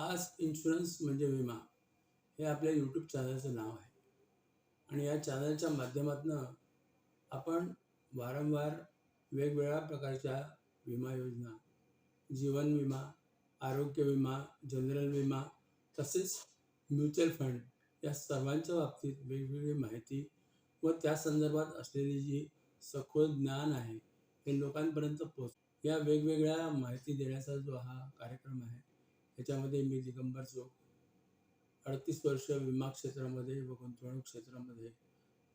आज इन्शुरन्स म्हणजे विमा हे आपल्या यूट्यूब चॅनलचं नाव आहे. आणि या चॅनलच्या माध्यमातून आपण वारंवार वेगवेगळ्या प्रकारच्या विमा योजना जीवन विमा आरोग्य विमा जनरल विमा तसेच म्युच्युअल फंड या सर्वांच्या बाबतीत वेगवेगळी माहिती व त्या संदर्भात असलेली जी सखोल ज्ञान आहे हे लोकांपर्यंत पोच या वेगवेगळ्या माहिती देण्याचा जो हा कार्यक्रम आहे याच्यामध्ये मी दिगंबर चोक अडतीस वर्ष विमा क्षेत्रामध्ये व गुंतवणूक क्षेत्रामध्ये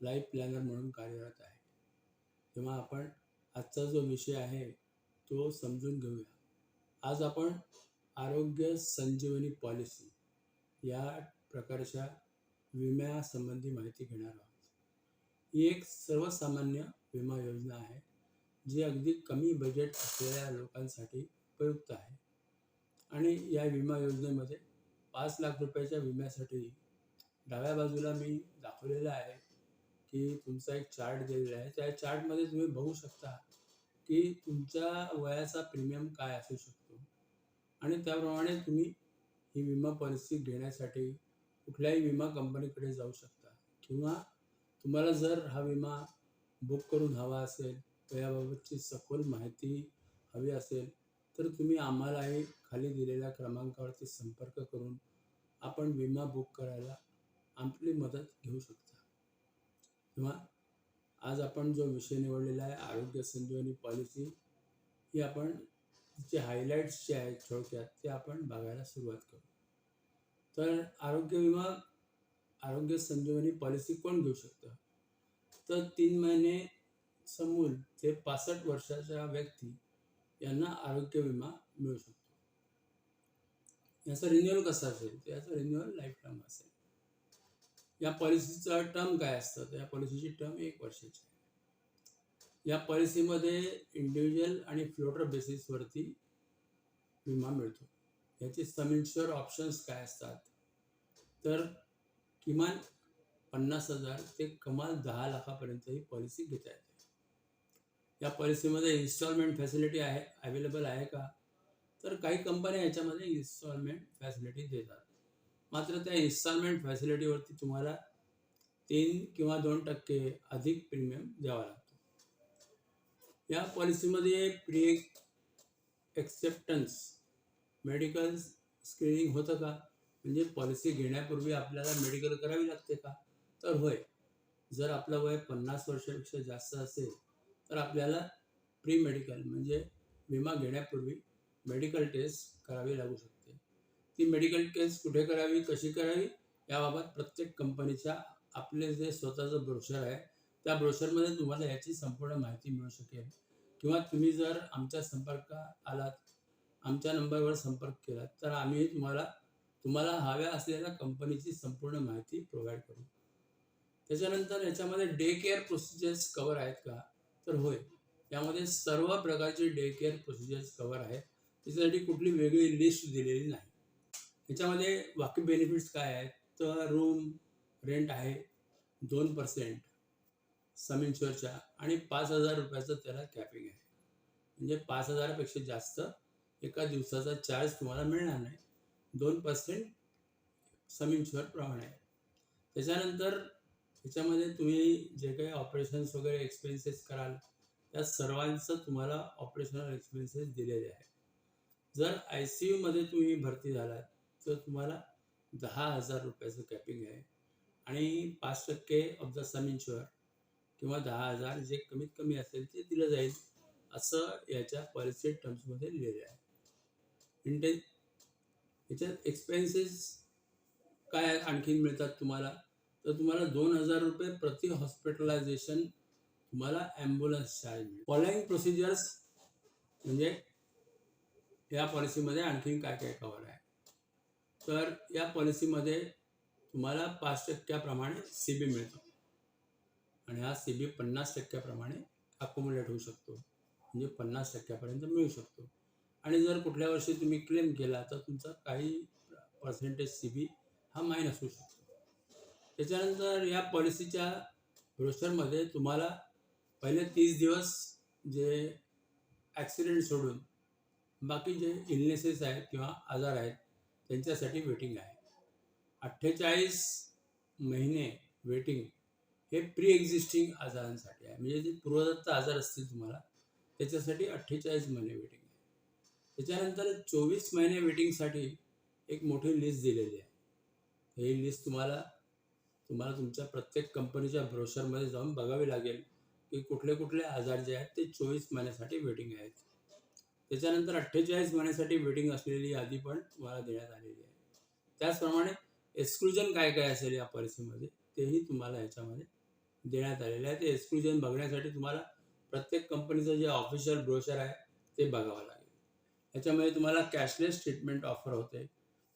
लाईफ प्लॅनर म्हणून कार्यरत आहे. तेव्हा आपण आजचा जो विषय आहे तो समजून घेऊया. आज आपण आरोग्य संजीवनी पॉलिसी या प्रकारच्या विम्यासंबंधी माहिती घेणार आहोत. ही एक सर्वसामान्य विमा योजना आहे जी अगदी कमी बजेट असलेल्या लोकांसाठी उपयुक्त आहे. आणि या विमा योजनेमध्ये पाच लाख रुपयाच्या विम्यासाठी डाव्या बाजूला मी दाखवलेलं आहे की तुमचा एक चार्ट दिलेला आहे. त्या चार्टमध्ये तुम्ही बघू शकता की तुमच्या वयाचा प्रीमियम काय असू शकतो. आणि त्याप्रमाणे तुम्ही ही विमा पॉलिसी घेण्यासाठी कुठल्याही विमा कंपनीकडे जाऊ शकता. किंवा तुम्हाला जर हा विमा बुक करून हवा असेल तर याबाबतची सखोल माहिती हवी असेल तर तुम्ही आम्हालाही खाली दिलेल्या क्रमांकावरती संपर्क करून आपण विमा बुक करायला आपली मदत घेऊ शकता. किंवा आज आपण जो विषय निवडलेला आहे आरोग्य संजीवनी पॉलिसी ही आपण जे हायलाईट्स जे आहेत थोडक्यात ते आपण बघायला सुरुवात करू. तर आरोग्य विमा आरोग्य संजीवनी पॉलिसी कोण घेऊ शकतं? तर तीन महिने समूल ते पासष्ट वर्षाच्या व्यक्ती यांना आरोग्य विमा मिळू शकतो. याचा रिन्युअल कसा असेल? तर याचा रिन्युअल लाईफ टर्म असेल. या पॉलिसीचा टर्म काय असतं? तर या पॉलिसीची टर्म एक वर्षाची आहे. या पॉलिसीमध्ये इंडिव्हिज्युअल आणि फ्लोटर बेसिसवरती विमा मिळतो. याचे सम इन्शुअर ऑप्शन्स काय असतात? तर किमान पन्नास हजार ते कमाल दहा लाखापर्यंत ही पॉलिसी घेता येते. या पॉलिसीमध्ये इन्स्टॉलमेंट फॅसिलिटी आहे अवेलेबल आहे का? तर काही कंपन्या याच्यामध्ये इन्स्टॉलमेंट फॅसिलिटी देतात. मात्र त्या इन्स्टॉलमेंट फॅसिलिटीवरती तुम्हाला तीन किंवा दोन टक्के अधिक प्रीमियम द्यावा लागतो. या पॉलिसीमध्ये प्री एक्सेप्टन्स मेडिकल स्क्रीनिंग होतं का? म्हणजे पॉलिसी घेण्यापूर्वी आपल्याला मेडिकल करावी लागते का? तर होय. जर आपलं वय पन्नास वर्षापेक्षा जास्त असेल तर आपल्याला प्री मेडिकल म्हणजे विमा घेण्यापूर्वी मेडिकल टेस्ट करावी लागू शकते. ती मेडिकल टेस्ट कुठे करावी कशी करावी याबाबत प्रत्येक कंपनीच्या आपले जे स्वतःचं ब्रोशर आहे त्या ब्रोशरमध्ये तुम्हाला याची संपूर्ण माहिती मिळू शकेल. किंवा तुम्ही जर आमच्या संपर्कात आलात आमच्या नंबरवर संपर्क केलात तर आम्ही तुम्हाला तुम्हाला हव्या असलेल्या कंपनीची संपूर्ण माहिती प्रोव्हाइड करू. त्याच्यानंतर याच्यामध्ये डे केअर प्रोसिजर्स कवर आहेत का? तर होय. यामध्ये सर्व प्रकारचे डे केअर प्रोसिजर्स कवर आहेत. त्याच्यासाठी कुठली वेगळी लिस्ट दिलेली नाही. ह्याच्यामध्ये बाकी बेनिफिट्स काय आहेत? तर रूम रेंट आहे दोन पर्सेंट सम इन्शुअरच्या आणि पाच हजार रुपयाचं त्याला कॅपिंग आहे. म्हणजे पाच हजारापेक्षा जास्त एका दिवसाचा चार्ज तुम्हाला मिळणार नाही. दोन पर्सेंट सम इन्शुअरप्रमाणे आहे त्याच्यानंतर त्याच्यामध्ये तुम्ही जे काही ऑपरेशन्स वगैरे एक्सपेन्सेस कराल त्या सर्वांचं तुम्हाला ऑपरेशनल एक्सपेन्सेस दिलेले आहे जर आय सी यूमध्ये तुम्ही भरती झालात तर तुम्हाला दहा हजार रुपयाचं कॅपिंग आहे. आणि पाच टक्के ऑफ द सम इन्शुअर किंवा दहा हजार जे कमीत कमी असेल ते दिलं जाईल असं याच्या पॉलिसी टर्म्समध्ये लिहिलेलं आहे. इंटे याच्यात एक्सपेन्सेस काय आणखीन मिळतात तुम्हाला? तर तुम्हाला दोन हजार रुपये प्रति हॉस्पिटलायझेशन तुम्हाला ॲम्ब्युलन्स चार्ज मिळेल. फॉलोइंग प्रोसिजर्स म्हणजे या पॉलिसीमध्ये आणखीन काय काय कवर आहे? तर या पॉलिसीमध्ये तुम्हाला पाच टक्क्याप्रमाणे सी बी मिळतो. आणि हा सी बी पन्नास टक्क्याप्रमाणे अकोमोडेट होऊ शकतो. म्हणजे पन्नास टक्क्यापर्यंत मिळू शकतो. आणि जर कुठल्या वर्षी तुम्ही क्लेम केला तर तुमचा काही पर्सेंटेज सी बी हा मायनस होऊ शकतो. त्याच्यानंतर या पॉलिसीच्या ब्रोशरमध्ये तुम्हाला पहिले तीस दिवस जे ॲक्सिडेंट सोडून बाकी जे इलनेसेस आहेत किंवा आजार आहेत त्यांच्यासाठी वेटिंग आहे. अठ्ठेचाळीस महिने वेटिंग हे प्री एक्झिस्टिंग आजारांसाठी आहे. म्हणजे जे पूर्वदत्त आजार असतील तुम्हाला त्याच्यासाठी अठ्ठेचाळीस महिने वेटिंग आहे. त्याच्यानंतर चोवीस महिने वेटिंगसाठी एक मोठी लिस्ट दिलेली आहे. ही लिस्ट तुम्हाला तुम्हाला तुमच्या प्रत्येक कंपनीच्या ब्रोशरमध्ये जाऊन बघावे लागेल की कुठले कुठले आजार जे आहेत ते चोवीस महिन्यासाठी वेटिंग आहेत. त्याच्यानंतर अठ्ठेचाळीस महिन्यासाठी वेटिंग असलेली यादी पण तुम्हाला देण्यात आलेली आहे. त्याचप्रमाणे एक्सक्लुजन काय काय असेल या पॉलिसीमध्ये तेही तुम्हाला याच्यामध्ये देण्यात आलेलं आहे. ते एक्सक्लुजन बघण्यासाठी तुम्हाला प्रत्येक कंपनीचं जे ऑफिशियल ब्रोशर आहे ते बघावं लागेल. याच्यामध्ये तुम्हाला कॅशलेस ट्रीटमेंट ऑफर होते.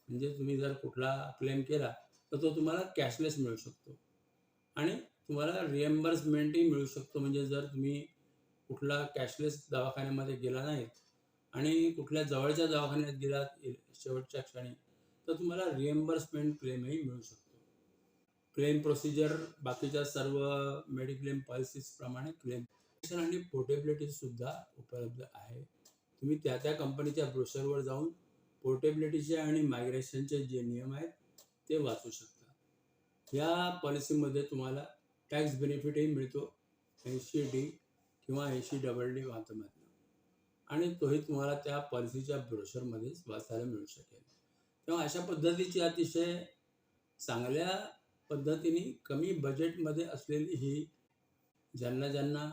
म्हणजे तुम्ही जर कुठला क्लेम केला तर तो तुम्हाला कॅशलेस मिळू शकतो. आणि तुम्हाला रिएम्बर्समेंटही मिळू शकतो. म्हणजे जर तुम्ही कुठला कॅशलेस दवाखान्यामध्ये गेला नाहीत आणि कुठल्या जवळच्या दवाखान्यात गेलात शेवटच्या क्षणी तर तुम्हाला रिएम्बर्समेंट क्लेमही मिळू शकतो. क्लेम प्रोसिजर बाकीच्या सर्व मेडिक्लेम पॉलिसीजप्रमाणे क्लेम आणि पोर्टेबिलिटी सुद्धा उपलब्ध आहे. तुम्ही त्या त्या कंपनीच्या ब्रोशरवर जाऊन पोर्टेबिलिटीचे आणि मायग्रेशनचे जे नियम आहेत ते वाचू शकता. या पॉलिसीमध्ये तुम्हाला टॅक्स बेनिफिटही मिळतो ऐंशी डी किंवा ऐंशी डबल डी माध्यमातून आणि तोही तुम्हाला त्या पॉलिसीच्या ब्रोशरमध्येच वाचायला मिळू शकेल. तेव्हा अशा पद्धतीची अतिशय चांगल्या पद्धतीने कमी बजेटमध्ये असलेली ही ज्यांना ज्यांना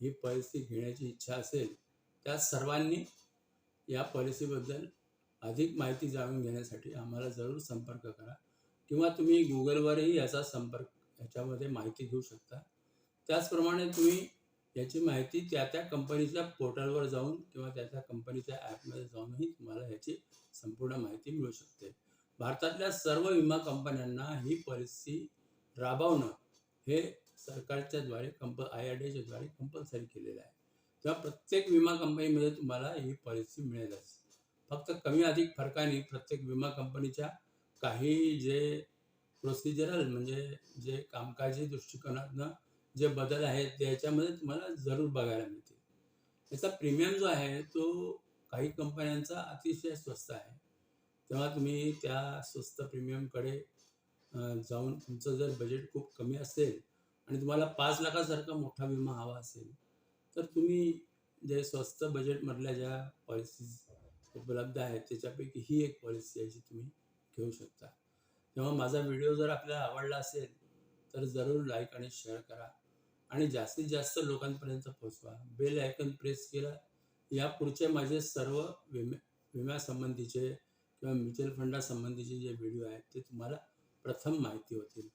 ही पॉलिसी घेण्याची इच्छा असेल त्या सर्वांनी या पॉलिसीबद्दल अधिक माहिती जाणून घेण्यासाठी आम्हाला जरूर संपर्क करा. किंवा तुम्ही गुगलवरही याचा संपर्क ह्याच्यामध्ये माहिती घेऊ शकता. त्याचप्रमाणे तुम्ही याची माहिती त्या त्या कंपनीच्या पोर्टलवर जाऊन किंवा त्या त्या कंपनीच्या ॲपमध्ये जाऊनही तुम्हाला याची संपूर्ण माहिती मिळू शकते. भारतातल्या सर्व विमा कंपन्यांना ही पॉलिसी राबवणं हे सरकारच्या द्वारे कंप आय आर डीच्या द्वारे कंपल्सरी केलेलं आहे. तेव्हा प्रत्येक विमा कंपनीमध्ये तुम्हाला ही पॉलिसी मिळेलच. फक्त कमी अधिक फरकाने प्रत्येक विमा कंपनीच्या काही जे प्रोसिजरल म्हणजे जे कामकाजी दृष्टिकोनातनं जे बदल आहेत त्याच्यामध्ये तुम्हाला जरूर बघायला मिळतील. त्याचा प्रीमियम जो आहे तो काही कंपन्यांचा अतिशय स्वस्त आहे. तेव्हा तुम्ही त्या स्वस्त प्रीमियमकडे जाऊन तुमचं जर बजेट खूप कमी असेल आणि तुम्हाला पाच लाखासारखा मोठा विमा हवा असेल तर तुम्ही जे स्वस्त बजेटमधल्या ज्या पॉलिसीज उपलब्ध आहेत त्याच्यापैकी ही एक पॉलिसी आहे जी तुम्ही घेऊ शकता. तेव्हा माझा व्हिडिओ जर आपल्याला आवडला असेल तर जरूर लाईक आणि शेअर करा. आणि जास्तीत जास्त लोकांपर्यंत पोचवा बेल आयकन प्रेस केला या पुढचे माझे सर्व विमे विम्यासंबंधीचे किंवा म्युच्युअल फंडासंबंधीचे जे व्हिडिओ आहेत ते तुम्हाला प्रथम माहिती होतील.